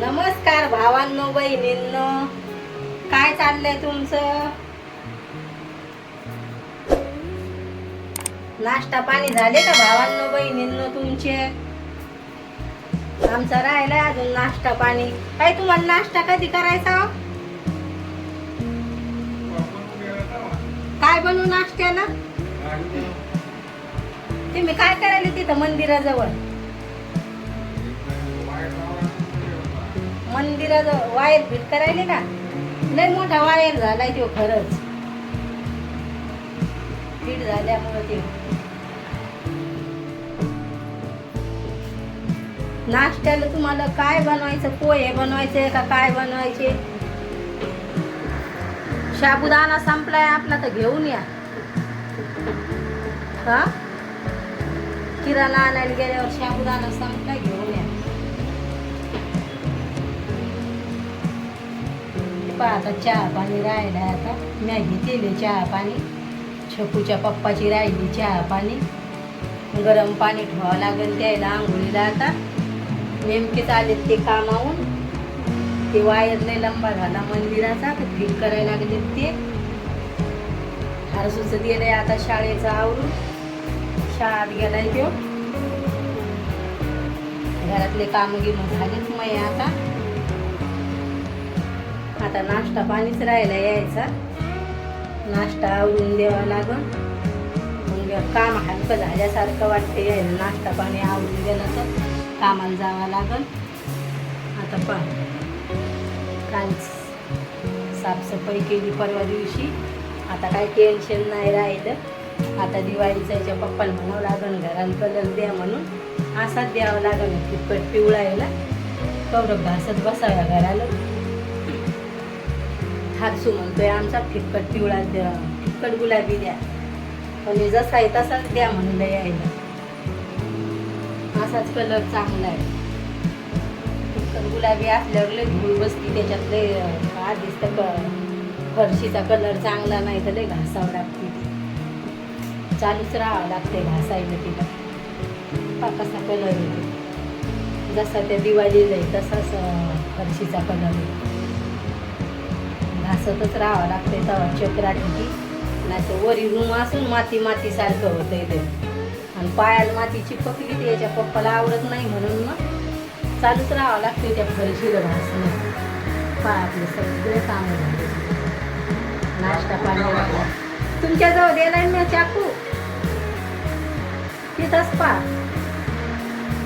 नमस्कार भावांनो बहिणींनो. काय चाललंय तुमचं? नाश्ता पाणी झाले का भावांनो बहिणींनो तुमचे? आमचा राहिलाय अजून नाश्ता पाणी. काय तुम्हाला नाश्ता कधी करायचा? काय बनवू नाश्त्याला? तुम्ही काय करायला तिथं मंदिराजवळ? मंदिराजवळ वायर फिट करायले का लय मोठा वायर झालाय तो खरंच. फिट झाल्यामुळे ते. नाश्त्याला तुम्हाला काय बनवायचं पोहे बनवायचे का काय बनवायचे? साबुदाणा संपलाय आपला तर घेऊन या. हा? किराणा आणायला गेल्यावर शाबुदाना संपलाय. पा आता चहा पाणी राहिलाय आता. मॅगी केली चहा पाणी. छकूच्या पप्पाची राहिली चहा पाणी. गरम पाणी ठेवावं लागेल द्यायला आंघोळीला आता. नेमकेच आलेत ते कामावून. ते वायर लय लंबा झाला मंदिराचा तर फिट करायला लागले ते. हरसूच गेलंय आता शाळेचं आवरून. शाळेत गेलाय तो घरातले काम गिम झालेच मग आता. आता नाश्ता पाणीच राहायला यायचा. नाश्ता आवरून द्यावा लागन. मग काम हलकं झाल्यासारखं वाटते यायला. नाश्ता पाणी आवरून गेलं तर कामाला जावं लागन. आता पहा. काल साफसफाई केली परवा दिवशी. आता काही टेन्शन नाही राहिलं. आता दिवाळीचं याच्या पप्पाला म्हणावं लागन घराला कलर द्या म्हणून. असाच द्यावं लागल फिकट पिवळायला. कवरं घासत बसाव्या घराला. हातसू म्हणतोय आमचा फिटकट पिवळा द्या फिटकट गुलाबी द्या. पण जसा आहे तसाच द्या म्हणून यायला असाच कलर चांगला आहे. फिकट गुलाबी असल्यावर लय धूळ बसती त्याच्यात लय आधीच तर क- फरशीचा कलर चांगला नाही तर लय घासावं लागते. चालूच राहावं लागते घासायला तिला. कसा कलर येतो जसा त्या दिवाळीला आहे तसाच फरशीचा कलर आहे. घासतच राहावं लागतंय तवा चक्रा ठिकी नाही तर वरी रूम असून माती माती सारखं होतंय ते. आणि पायाला माती चिपकली ते याच्या पप्पाला आवडत नाही म्हणून मग चालूच राहावं लागतंय त्या फरशीला घासणं पायातले सगळे कामं झाले नाश्ता पाणी तुमच्याजवळ दिलाय मी चाकू? तिथंच पा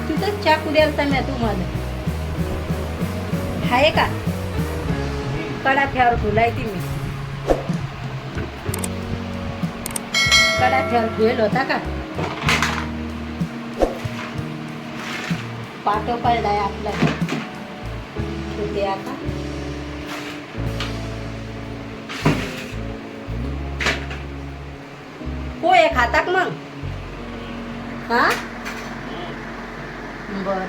तिथंच चाकू द्यायचा मी तुम्हाला. आहे का? कडाख्यावर धुलायती मी. कडाख्यावर धुवेल होता का? पाटो पडलाय आपला. होते आता. पोहे खातात मग? हा? बर.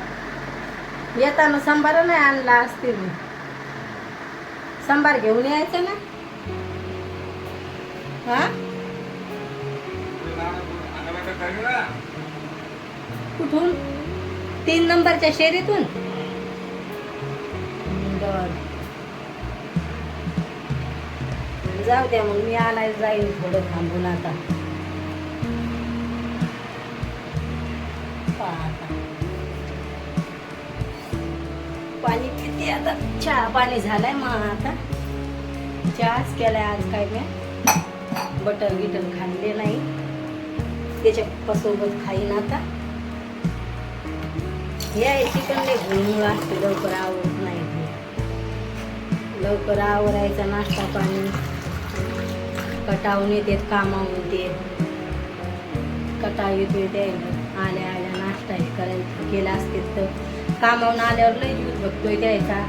येताना सांबार नाही आणला असतील मी. सांबार घेऊन यायचं ना? हा? कुठून? तीन नंबरच्या शेरीतून? जाऊ द्या मग मी आणायला जाईन थोडं थांबून आता. पाणी किती आता. चहा पाणी झालाय मग आता. चहाच केलाय आज काय मी. बटर गिटर खाल्ले नाही. त्याच्या खाईन आता. यायची पण लय घुळमुळ असते लवकर आवडत नाही लवकर आवरायचा नाश्ता पाणी. कटावून येते कामावून येते. कटाव येतोय द्यायला आल्या करायला केला असते तर कामावून आल्यावर लई दिवस बघतोय द्यायचा.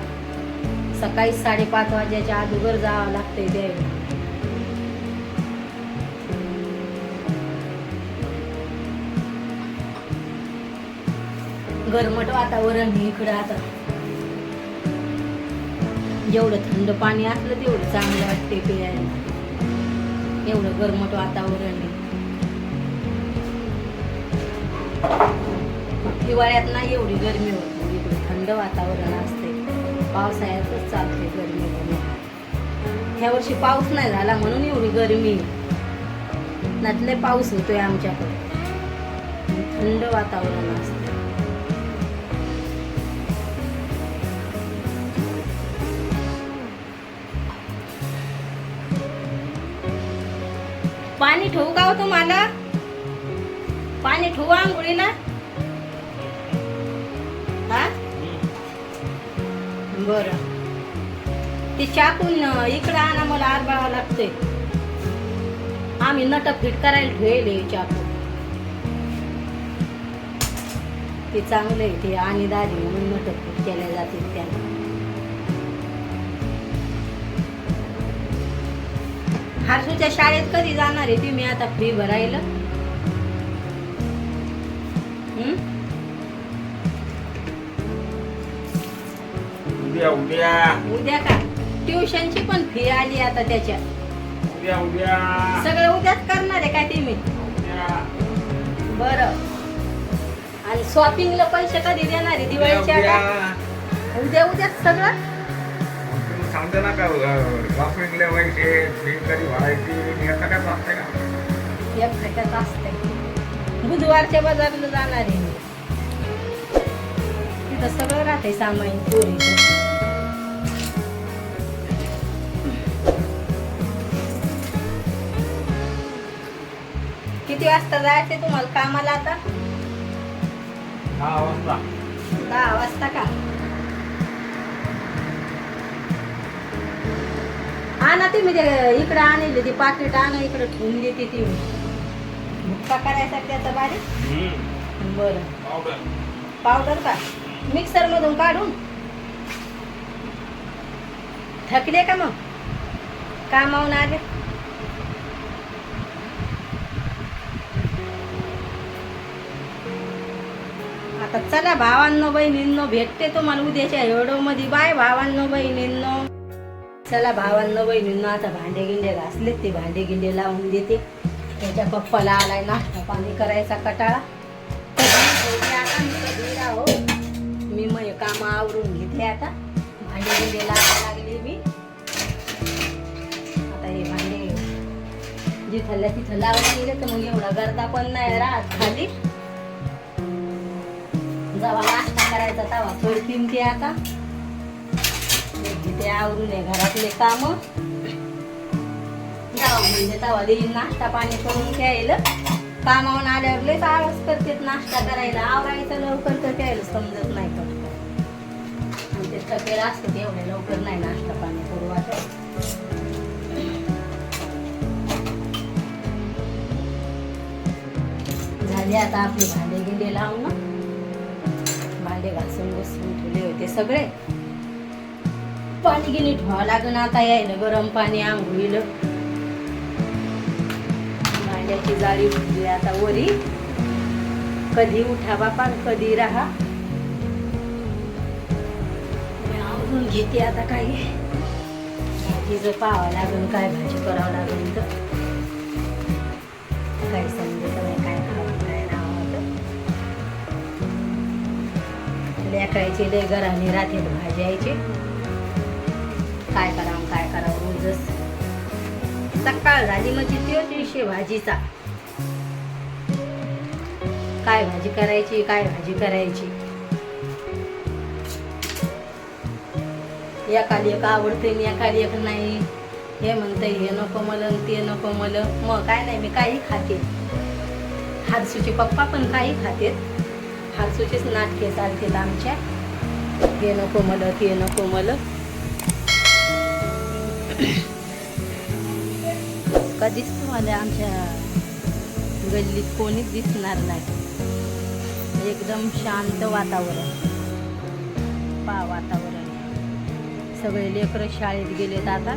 सकाळी साडेपाच वाजेच्या अगोदर जावं लागतंय द्यायला. गरमट वातावरण इकडं आता. जेवढं थंड पाणी असलं तेवढं चांगलं वाटते प्यायला. एवढं गरमट वातावरण आहे. हिवाळ्यात नाही एवढी गरमी होती. इकडे थंड वातावरण असते पावसाळ्यातच चालते गरमी कमी ह्या वर्षी पाऊस नाही झाला म्हणून एवढी गरमी. नातले पाऊस होतोय आमच्याकडे. थंड वातावरण असतं पाणी ठेवू का हो तुम्हाला? पाणी ठेवू आंघोळीला? बरं. ती चाकून इकडं आणा मला आरबाळा लागते आम्ही नट फिट करायला ठेवले चाकू. ते चांगलं आहे ते आणि दारी म्हणून नट फिट केल्या जाते त्याला हारसूच्या शाळेत कधी जाणार आहे तुम्ही आता फी भरायला? हम्म? उद्या उद्या. उद्या का? ट्युशनची पण फी आली आता त्याच्या उद्या उद्या. सगळं उद्याच करणार आहे काय तुम्ही उद्या. बरं. आणि शॉपिंगला पैसे कधी देणार आहे? दिवाळीच्या उद्या. का? उद्या उद्याच सगळं? तुम्ही सांगता ना का वापरिंगले व्हायचे बिल कधी भरायची? सगळ्यात असते का? एक खट्यात असते बुधवारच्या बाजारला जाणार आहे मी. तिथं सगळं राहते सामान पोरीचं किती वाजता जायचे तुम्हाला कामाला आता? दहा वाजता. दहा वाजता का? आणा ती म्हणजे इकडं आणले ती पाकिट आणा इकडं ठेवून देते ती. भुक्का करायसाठी आता बारीक? बरं. पावडर. पावडर का? मिक्सर मधून काढून? थकले का मग? कामावून आले? तर चला भावांनो बहिणींनो भेटते तुम्हाला उद्याच्या एवढं मध्ये बाय भावांनो बहिणींनो. चला भावांनो बहिणींनो आता भांडे गिंडे घासलेत ते. भांडे गिंडे लावून देते. त्याच्या पप्पाला आलाय नाश्ता पाणी करायचा कटाळा. हो मी मी मग काम आवरून घेतले आता. भांडे गिंडे लावायला लागले मी. आता हे भांडे जिथल्या तिथं लावून गेले तर मग एवढा गर्दा पण नाही राहत खाली. जेव्हा नाश्ता करायचा तवा. सोडतीन ते आता. ते आवरून आहे घरातले काम. जावा म्हणजे तवा देईन नाश्ता पाणी करून घ्यायला कामावून आल्यावर लयच आळस करते नाश्ता करायला. आवरायचं लवकर तर घ्यायला समजत नाही पटकन आणि ते थकेल असते एवढ्या लवकर नाही नाश्ता पाणी करू वाटत. झाले आता आपले भांडे गिंडे लावून ना भांडे घासून बसून ठेवले होते सगळे. पाणी गिनी ठेवावं लागण आता यायनं गरम पाणी आंघोळीला. मांड्याची जाळी उठली आता वरी. कधी उठा बापा कधी राहा. आवरून घेते आता काही. भाजीचं पाहावं लागेल काय भाजी करावं लागेल तर काही समजत लेकरायचे लय घराने राहते भाजी यायची. काय करावं काय करावं रोजच. सकाळ झाली म्हणजे तो दिवशी भाजीचा. काय भाजी करायची काय भाजी करायची? एकाला एक आवडते आणि एकाला एक नाही. हे म्हणते हे नको मला ते नको मला. मग काय नाही मी काही खाते. हारसूचे पप्पा पण काही खातेत. हारसूचेच नाटके चालतात आमच्या. हे नको मला ते नको मला. कधीच तुम्हाला आमच्या गल्लीत कोणीच दिसणार नाही. एकदम शांत वातावरण. पा वातावरण. सगळे लेकरं शाळेत गेलेत आता.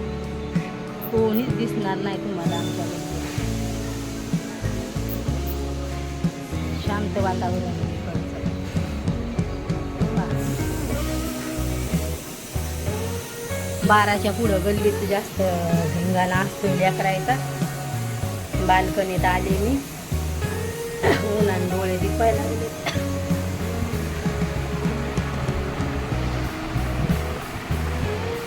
कोणीच दिसणार नाही तुम्हाला आमच्या गल्लीत. शांत वातावरण. बाराच्या पुढं गल्लीत जास्त धिंगाणा असतो लेकरायचा. बाल्कनीत आले मी. उन्हाने डोळे दिपाय लागले.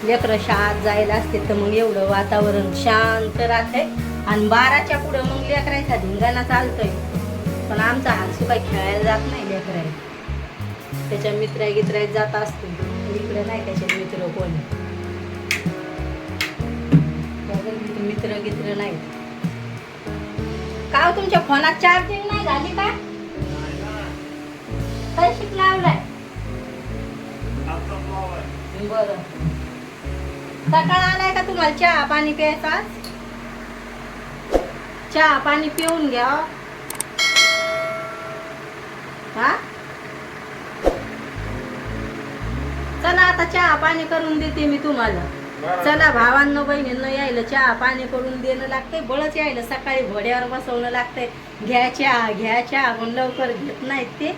लेकरं शाळेत जायला असते तर मग एवढं वातावरण शांत राहतंय. आणि बाराच्या पुढं मग लेकरायचा धिंगाणा चालतोय. पण आमचा हालसू काही खेळायला जात नाही लेकराय त्याच्या मित्रा गित्रात जात असतो इकडे नाही त्याचे मित्र कोणी. मित्र नाही. का तुमच्या फोनात चार्जिंग नाही झाली का? कशी लावलाय. बर. सकाळ आलाय का तुम्हाला चहा पाणी प्यायचा? चहा पाणी पिऊन घ्या. हा? चला आता चहा पाणी करून देते मी तुम्हाला. चला भावांनो बहिणींनो यायला चहा पाणी करून देणं लागतंय बळच यायला. सकाळी घोड्यावर बसवणं लागतंय. घ्या चहा घ्या चहा पण लवकर घेत नाहीत ते.